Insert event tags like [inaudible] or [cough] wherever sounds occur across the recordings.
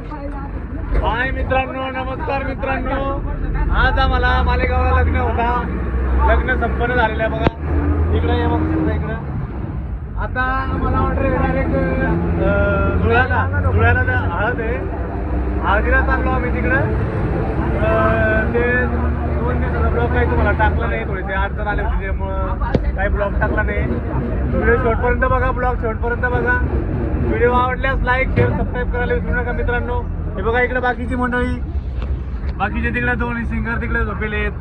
हाय मित्रांनो नमस्कार मित्रांनो. आज आम्हाला मालेगावला लग्न होता. लग्न संपन्न झालेलं आहे बघा. इकडे ये बघ इकडं. आता मला ऑर्डर डायरेक्ट धुळ्याला. धुळ्याला जा- हळद आहे. हळदीला चाललो आम्ही तिकडं. ते दोन दिवसाचा ब्लॉग काही तुम्हाला टाकला नाही थोडेसे. अडचण आले होते त्यामुळं काही ब्लॉग टाकला नाही. व्हिडिओ शेवटपर्यंत बघा ब्लॉग शेवटपर्यंत बघा. व्हिडिओ आवडल्यास लाईक शेअर सबस्क्राईब करायला विसरू नका मित्रांनो. हे बघा इकडे बाकीची मंडळी. बाकीचे तिकडे दोन्ही सिंगर तिकडे झोपेले आहेत.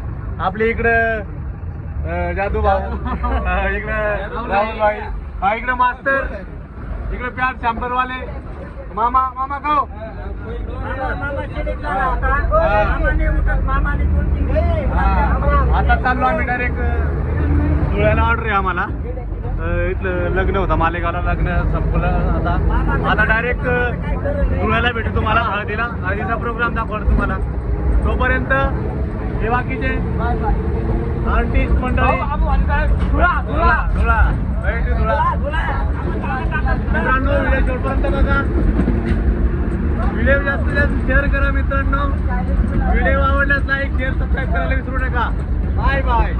आपले इकडं जादू भाऊ. इकडं राहुल भाई. हा इकडे मास्तर. इकडे प्यार शांबरवाले मामा मामा गाव आता चाललो आम्ही डायरेक्ट धुळ्याला ऑर्डर आहे आम्हाला. इथलं लग्न होतं मालेगावला लग्न संपलं आता. आता डायरेक्ट धुळ्याला भेटू तुम्हाला हळदीला. हळदीचा प्रोग्राम दाखवतो तुम्हाला. तोपर्यंत हे बाकीचे आर्टिस्ट मंडळी धुळा धुळा. मित्रांनो व्हिडिओ शेवटपर्यंत बघा. व्हिडिओ जास्तीत जास्त शेअर करा मित्रांनो. व्हिडिओ आवडल्यास लाईक शेअर सबस्क्राईब करायला विसरू नका. बाय बाय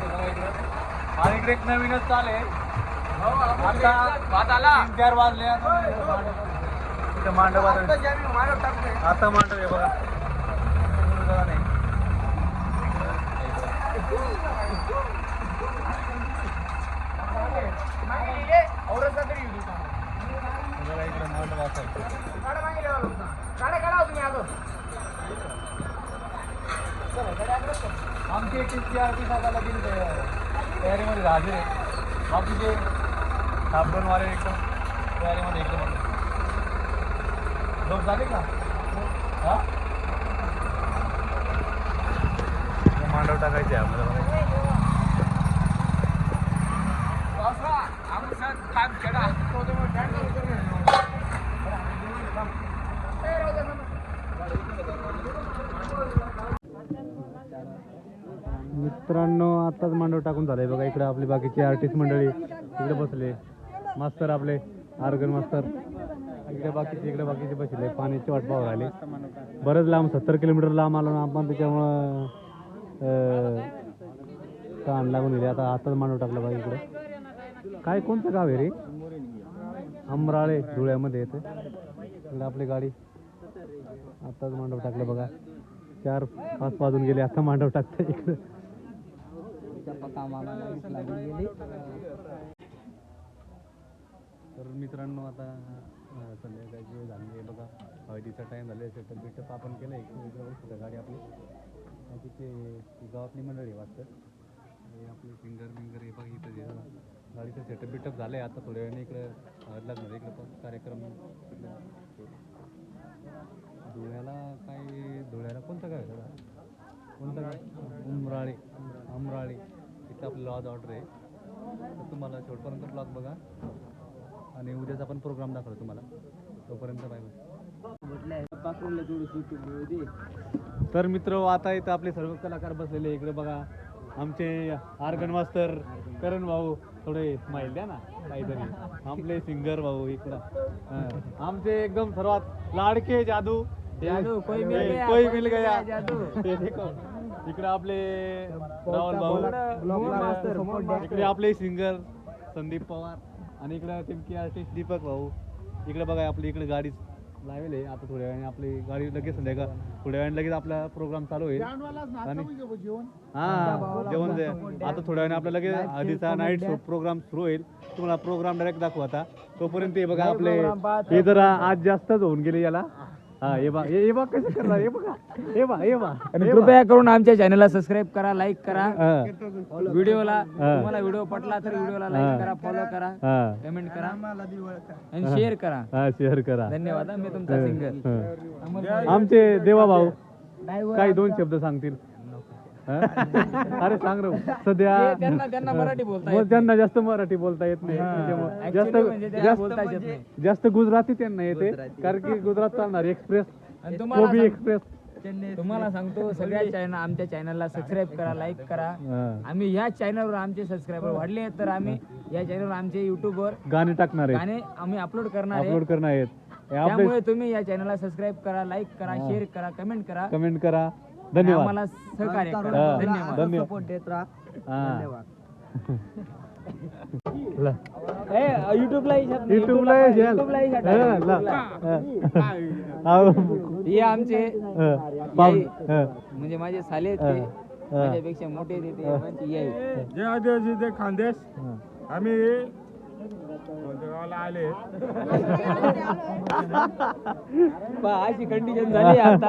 आणि इकडे एक नवीनच चाल आता तीन चार वाजले आता. मांडव आता. मांडव आहे बघा. मांडव. आमची एक टीमची आरती साधायला गेली तयारीमध्ये हजर आहे बाकीचे साबणवाले एकदम तयारीमध्ये एकदम लोक झाले का? हा? मांडव टाकायचे आहे आपल्याला. बघायचं. मित्रांनो आताच मांडव टाकून झालंय बघा. इकडे आपली बाकीची आर्टिस्ट मंडळी इकडे बसले. मास्तर आपले आर्गन मास्तर. इकडे बाकीचे इकडे बाकीचे बसले. पाण्याची वाट पाहू राहिले बरंच लांब सत्तर किलोमीटर लांब आलो ना आपण त्याच्यामुळं अं, ताण लागून गेले. आता आताच मांडव टाकलं बघा इकडे. काय कोणतं गाव आहे रे? अमराळे धुळ्यामध्ये येते. इकडे आपली गाडी. आताच मांडव टाकलं बघा. चार पाच वाजून गेले. आता मांडव टाकतं इकडं. तर मित्रांनो आता संध्याकाळची वेळ झाली आहे. बघा हळदीचा टाईम झाला आहे. सेटअप बिटअप आपण केलं आहे. गाडी आपली? बाकीचे ती गावातली मंडळी वाटतं. आपले फिंगर बिंगर हे बघा इथं. गाडीचं सेटअप बिटअप झालं आहे आता थोड्या वेळाने इकडं लागणार. इकडं पण कार्यक्रम इकडं धुळ्याला काय धुळ्याला कोणतं काय दादा कोणतं काय उमराळे अमराळे इथं आपल्याला आज ऑर्डर आहे. तर तुम्हाला शेवटपर्यंत ब्लॉग बघा. आणि उद्याचा पण प्रोग्राम दाखवतो तुम्हाला. तोपर्यंत बाय बाय तर मित्र आता इथं आपले सर्व कलाकार बसलेले इकडे बघा आमचे आर्गन मास्तर करण भाऊ. थोडे स्माईल द्या ना काहीतरी. आपले सिंगर भाऊ इकडं. आमचे एकदम सर्वात लाडके जादू. जादू, कोई मिल गया, जादू. इकडे आपले राहुल भाऊ. इकडे आपले सिंगर संदीप पवार आणि इकडे टिमकी आर्टिस्ट दीपक भाऊ. इकडे बघा आपली इकडे गाडी लावेल आहे आता थोड्या वेळाने. आपली गाडी लगेच संध्याकाळ थोड्या वेळाने लगेच आपला प्रोग्राम चालू होईल. आणि हा जेवण दे. आता थोड्या वेळाने आपला लगेच आधीचा नाईट शो प्रोग्राम सुरू होईल. तुम्हाला प्रोग्राम डायरेक्ट दाखवू आता. तोपर्यंत हे बघा आपले हे जरा आज जास्तच होऊन गेले याला. हा हे बघा हे हे बघा कसं करणार हे बघा हे बघा हे बघा आणि कृपया करून आमच्या चॅनलला सबस्क्राईब करा लाईक करा. हा, व्हिडिओला. तुम्हाला व्हिडिओ पटला तर व्हिडिओला. लाईक करा फॉलो करा हा. कमेंट करा. आणि शेअर करा. हा शेअर करा. धन्यवाद हा, मी तुमचा सिंगल हं. आमचे देवा भाऊ काही दोन शब्द सांगतील? अरे सांग रे सध्या त्यांना त्यांना मराठी बोलता मग येत त्यांना जास्त मराठी बोलता येत नाही. त्याच्यामुळे Actually म्हणजे जास्त त्यांना बोलता येत नाही. जास्त जास्त गुजराती त्यांना येते कारण की गुजरात चालणार एक्सप्रेस. कोबी एक्सप्रेस. तुम्हाला सांगतो सगळ्या चॅनल आमच्या चॅनलला सबस्क्राईब करा लाईक करा. आम्ही या चॅनलवर आमचे सबस्क्रायबर वाढले आहेत तर आम्ही या चॅनलवर आमचे युट्यूबवर गाणे टाकणार आहे गाणे आम्ही अपलोड करणार अपलोड करणार आहेत. त्यामुळे तुम्ही या चॅनलला सबस्क्राईब करा लाईक करा शेअर करा कमेंट करा. कमेंट करा. धन्यवाद आम्हाला सहकार्य हा, करा धन्यवाद धन्यवाद हा. ला. युट्यूबला युट्यूबला हे घ्याल. हा, ला. हा. हा. हे आमचे हा. पाहून. हा. म्हणजे माझे साले आहेत. ते हा. माझ्यापेक्षा मोठे आहेत ते. जय आदिवासी ते खानदेश हा. आम्ही आले. पहा, अशी कंडिशन झाली आता.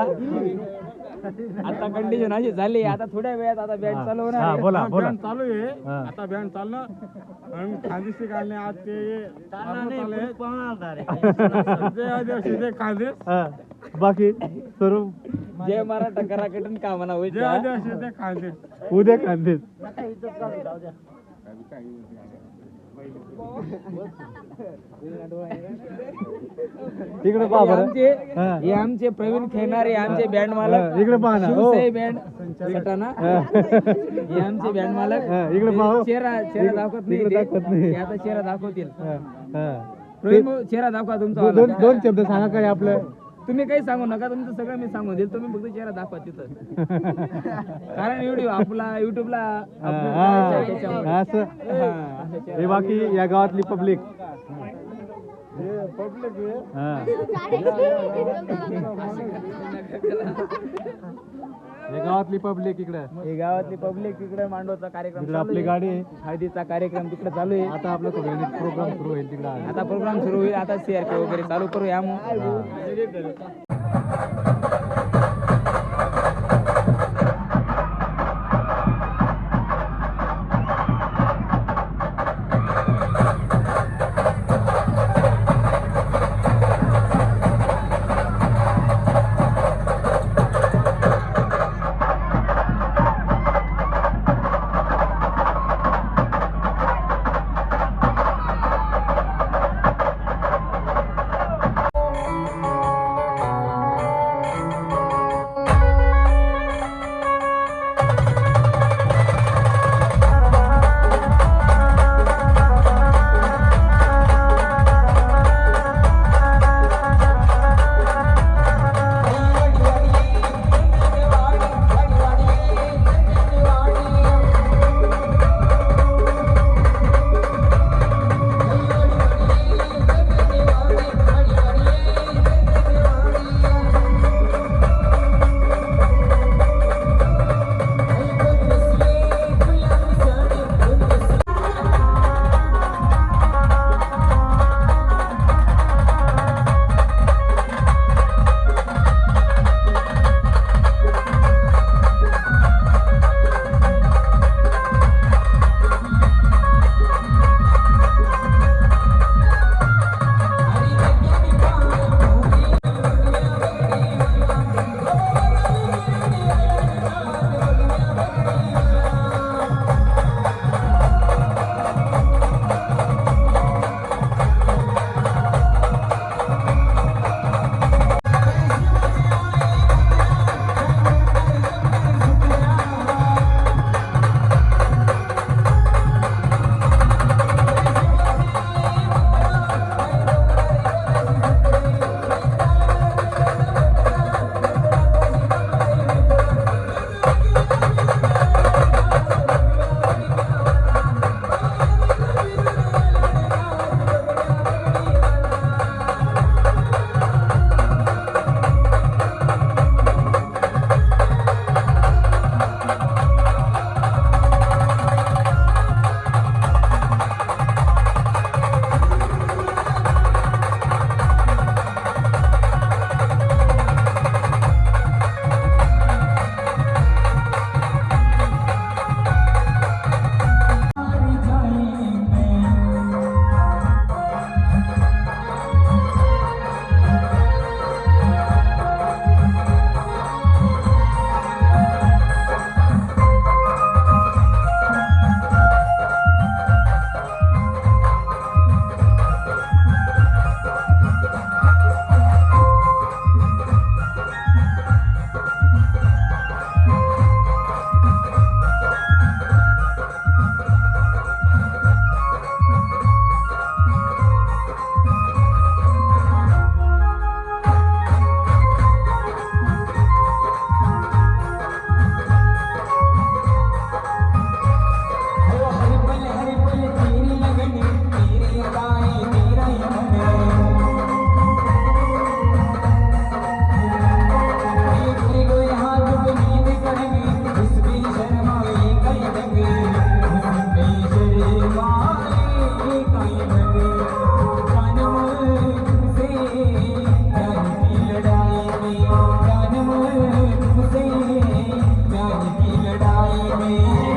आता कंडिशन अशी झाली. आता थोड्या वेळात आता बँड चालू होणार हा, आहे. बोला बोला. बँड चालू आहे. हा. आता बँड चाललं आणि खानदेशी काढणे आज ते चालू आले. जय आदिवासी ते खानदेश हा. बाकी सर्व जय मराठा करा कटून का म्हणा होईल जय आदिवासी ते खानदेश. उद्या खांदेच [laughs] इकडे पहा हे बरं आमचे हा. हे आमचे प्रवीण खेळणारे आमचे बँड मालक हा, इकडे पहा ना. हो. बँड सटाणा हा. हे आमचे बँड मालक हा, इकडे पहा हो. हे चेहरा चेहरा दाखवत नाही इकडे ते. दाखवत नाही. ते आता चेहरा दाखवतील हा, हा. प्रवीण भाऊ चेहरा दाखवा तुमचा दो- दोन वाला. दोन शब्द सांगा काय आपलं तुम्ही काही सांगू नका तुमचं सगळं मी सांगून देईल. तुम्ही फक्त चेहरा दाखवा तिथं. [laughs] कारण व्हिडिओ आपला युट्यूबला हा, बाकी या गावातली पब्लिक हा [laughs] [laughs] हे गावातली पब्लिक इकडं. हे गावातली पब्लिक तिकडे मांडवचा कार्यक्रम इकडे आपली. गाडी हळदीचा कार्यक्रम तिकडे चालू आहे. आता आपला सगळ्यांनी प्रोग्राम सुरू होईल तिकडे आता प्रोग्राम सुरू होईल. आता सीआरपी वगैरे चालू करूया मग. Oh.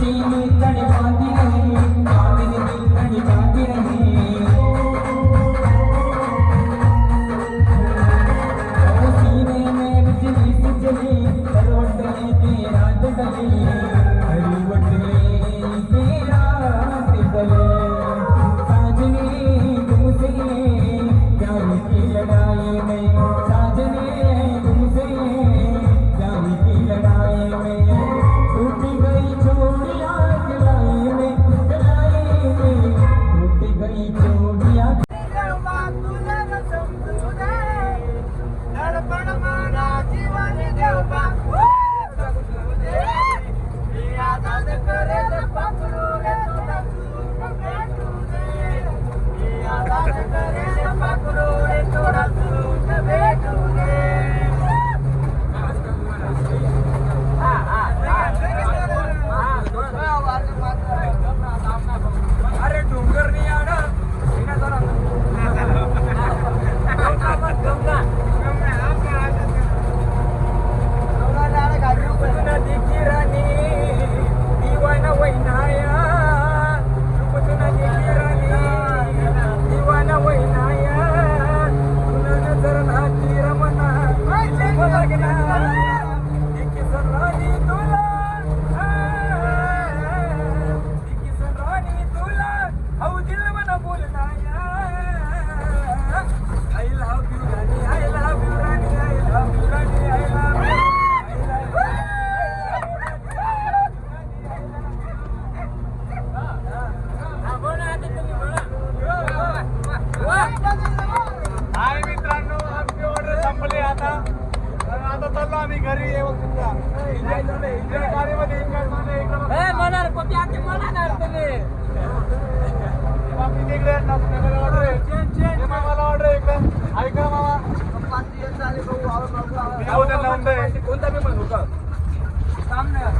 君に足り आलो आम्ही घरी येऊन सुद्धा एन्जॉय झालं कोणता पेमेंट होता? सामना.